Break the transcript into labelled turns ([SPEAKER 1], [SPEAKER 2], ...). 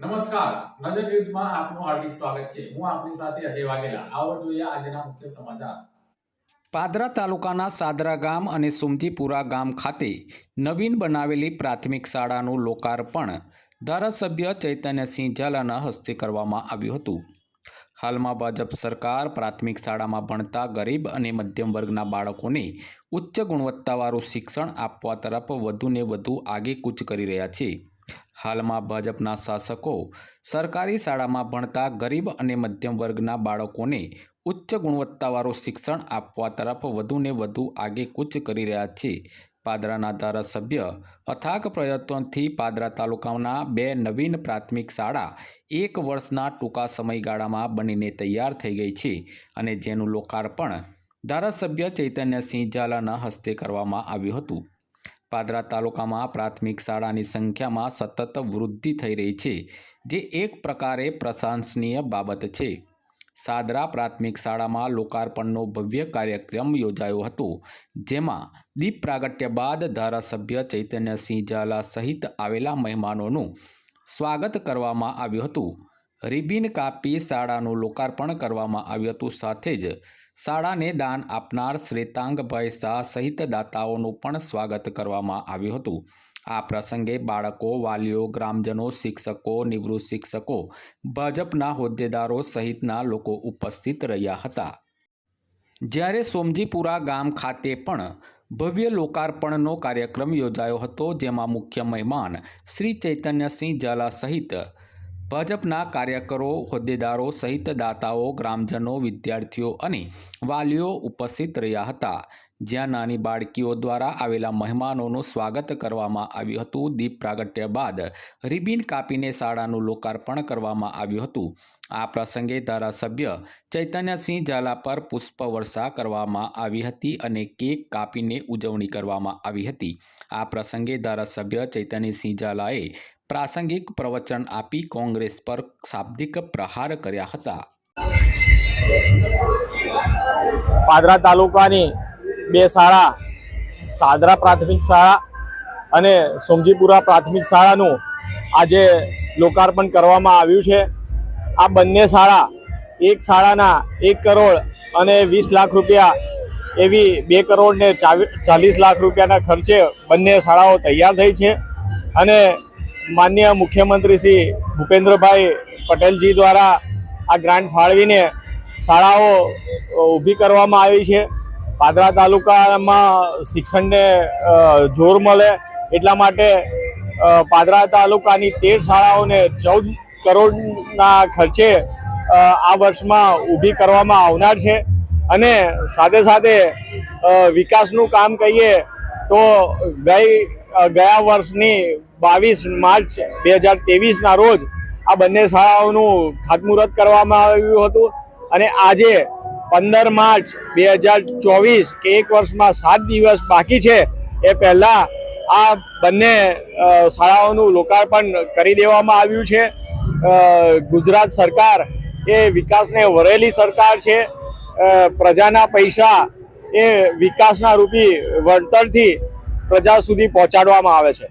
[SPEAKER 1] નમસ્કાર. નજર ન્યૂઝમાં આપનું હાર્દિક સ્વાગત છે. હું આપની સાથે અજય વાઘેલા. આવો જોઈએ આજના મુખ્ય સમાચાર.
[SPEAKER 2] પાદરા તાલુકાના સાદરા ગામ અને સુમજીપુરા ગામ ખાતે નવીન બનાવેલી પ્રાથમિક શાળાનું લોકાર્પણ ધારાસભ્ય ચૈતન્યસિંહ ઝાલાના હસ્તે કરવામાં આવ્યું હતું. હાલમાં ભાજપ સરકાર પ્રાથમિક શાળામાં ભણતા ગરીબ અને મધ્યમ વર્ગના બાળકોને ઉચ્ચ ગુણવત્તાવાળું શિક્ષણ આપવા તરફ વધુને વધુ આગેકૂચ કરી રહ્યા છે. હાલમાં ભાજપના શાસકો સરકારી શાળામાં ભણતા ગરીબ અને મધ્યમ વર્ગના બાળકોને ઉચ્ચ ગુણવત્તાવાળું શિક્ષણ આપવા તરફ વધુને વધુ આગેકૂચ કરી રહ્યા છે. પાદરાના ધારાસભ્ય અથાગ પ્રયત્નોથી પાદરા તાલુકાના બે નવીન પ્રાથમિક શાળા એક વર્ષના ટૂંકા સમયગાળામાં બનીને તૈયાર થઈ ગઈ છે અને જેનું લોકાર્પણ ધારાસભ્ય ચૈતન્યસિંહ ઝાલાના હસ્તે કરવામાં આવ્યું હતું. પાદરા તાલુકામાં પ્રાથમિક શાળાની સંખ્યામાં સતત વૃદ્ધિ થઈ રહી છે, જે એક પ્રકારે પ્રશંસનીય બાબત છે. સાદરા પ્રાથમિક શાળામાં લોકાર્પણનો ભવ્ય કાર્યક્રમ યોજાયો હતો, જેમાં દીપ પ્રાગટ્ય બાદ ધારાસભ્ય ચૈતન્યસિંહ ઝાલા સહિત આવેલા મહેમાનોનું સ્વાગત કરવામાં આવ્યું હતું. રિબિન કાપી શાળાનું લોકાર્પણ કરવામાં આવ્યું હતું સાથે જ શાળાને દાન આપનાર શ્વેતાંગભાઈ શાહ સહિત દાતાઓનું પણ સ્વાગત કરવામાં આવ્યું હતું. આ પ્રસંગે બાળકો, વાલીઓ, ગ્રામજનો, શિક્ષકો, નિવૃત્ત શિક્ષકો, ભાજપના હોદ્દેદારો સહિતના લોકો ઉપસ્થિત રહ્યા હતા. જ્યારે સોમજીપુરા ગામ ખાતે પણ ભવ્ય લોકાર્પણનો કાર્યક્રમ યોજાયો હતો, જેમાં મુખ્ય મહેમાન શ્રી ચૈતન્યસિંહ ઝાલા સહિત ભાજપના કાર્યકરો, હોદ્દેદારો સહિત દાતાઓ, ગ્રામજનો, વિદ્યાર્થીઓ અને વાલીઓ ઉપસ્થિત રહ્યા હતા. જ્યાં નાની બાળકીઓ દ્વારા આવેલા મહેમાનોનું સ્વાગત કરવામાં આવ્યું હતું. દીપ પ્રાગટ્ય બાદ રિબિન કાપીને શાળાનું લોકાર્પણ કરવામાં આવ્યું હતું. આ પ્રસંગે ધારાસભ્ય ચૈતન્યસિંહ ઝાલા પર પુષ્પવર્ષા કરવામાં આવી હતી અને કેક કાપીને ઉજવણી કરવામાં આવી હતી. આ પ્રસંગે ધારાસભ્ય ચૈતન્યસિંહ ઝાલાએ પ્રાસંગિક પ્રવચન આપી કોંગ્રેસ પર શાબ્દિક પ્રહાર કર્યા હતા.
[SPEAKER 3] પાદરા તાલુકાની બે શાળા, સાદરા પ્રાથમિક શાળા અને સોમજીપુરા પ્રાથમિક શાળાનું આજે લોકાર્પણ કરવામાં આવ્યું છે. આ બંને શાળા એક શાળાના એક કરોડ અને વીસ લાખ રૂપિયા એવી બે કરોડ ને ચાલીસ લાખ રૂપિયાના ખર્ચે બંને શાળાઓ તૈયાર થઈ છે અને માન્ય મુખ્યમંત્રી શ્રી ભૂપેન્દ્રભાઈ પટેલજી દ્વારા આ ગ્રાન્ટ ફાળવીને શાળાઓ ઊભી કરવામાં આવી છે. પાદરા તાલુકામાં શિક્ષણને જોર મળે એટલા માટે પાદરા તાલુકાની તેર શાળાઓને ચૌદ કરોડના ખર્ચે આ વર્ષમાં ઊભી કરવામાં આવનાર છે. અને સાથે સાથે વિકાસનું કામ કહીએ તો ગઈ ગયા વર્ષની બાવીસ માર્ચ બે હજાર ત્રેવીસના રોજ આ બંને શાળાઓનું ખાતમુહૂર્ત કરવામાં આવ્યું હતું અને આજે પંદર માર્ચ બે હજાર ચોવીસ, કે એક વર્ષમાં સાત દિવસ બાકી છે, એ પહેલાં આ બંને શાળાઓનું લોકાર્પણ કરી દેવામાં આવ્યું છે. ગુજરાત સરકાર એ વિકાસને વરેલી સરકાર છે. પ્રજાના પૈસા એ વિકાસના રૂપી વળતરથી પ્રજા સુધી પહોંચાડવામાં આવે છે.